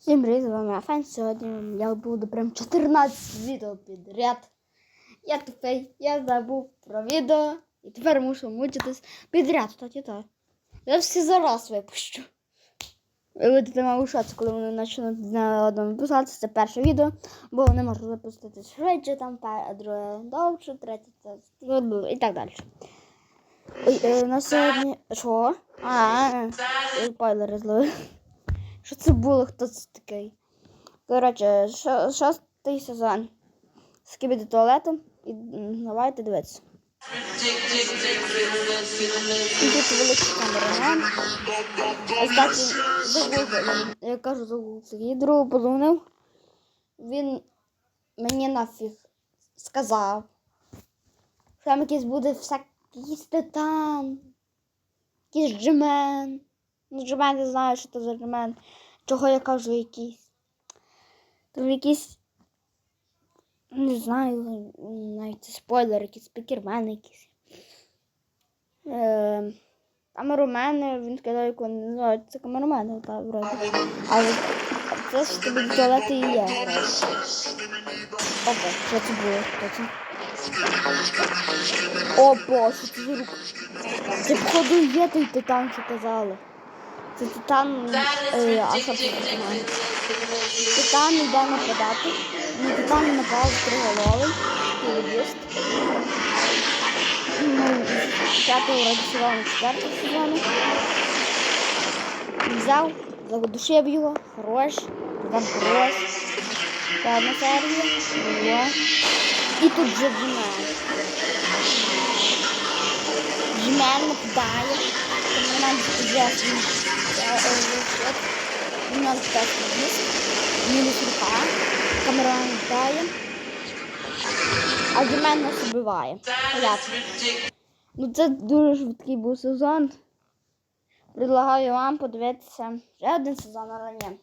Всім привіт, з вами Афен. Сьогодні я буду прям 14 відео підряд. Я тупий, я забув про відео і тепер мушу мучитись підряд, кстати, так. Я всі зараз випущу. Ви будете шоці, коли вони почнуть на одному писати. Це перше відео, бо вони можуть запустити швидше, там друге довше, третє і так далі. Ой, е, на сьогодні. Що? А, спойлери зловив. Що це було? Хто це такий? Коротше, шо- шостий сезон. Скибіди туалетом і давайте дивитися. Тут великий камерамен. Кстати, загуглив. Я кажу, загуглив. І другу подзвонив. Він мені нафіг сказав. Там якийсь буде всяк... якийсь титан. Якийсь джемен. Ну, джемен не знаю, що це за джемен. Чого я кажу якийсь. Там якийсь. Не знаю, навіть це спойлер, якийсь спікермен якийсь. Е, камеромени, він сказав, як вони називають. Це камеромени, так, вроді. Але це ж тобі туалети і є. Опа, що це було? Хто це? Опа, що це за рука? Це походу є той титан, що казали. Це титан. Е, титан? Йде нападати. На титан напав триголовий. Пілобіст. Ну, п'ятого раді четвертого сезону. Взяв, задушив його, хорош, титан хорош. Ще одна серія. І тут же Джемен. Джемен нападає. Вже він нас теж мінус. Рука. Камерман нападає. А Джемен нас вбиває. Ну це дуже швидкий був сезон. Предлагаю вам подивитися ще один сезон, але ні.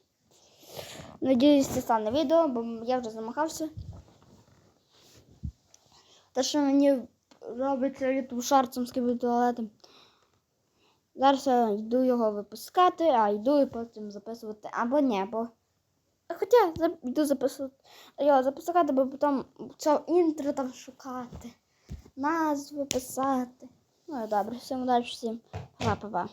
Надіюсь, це стане відео, бо я вже замахався. Те, що мені робиться ютуб шарцем з туалетом. Зараз я йду його випускати, а йду і потім записувати. Або ні, бо. Хоча йду записувати його запускати, бо потім це інтро там шукати, назви писати. Ну і добре, всім удачі, всім па-па-па.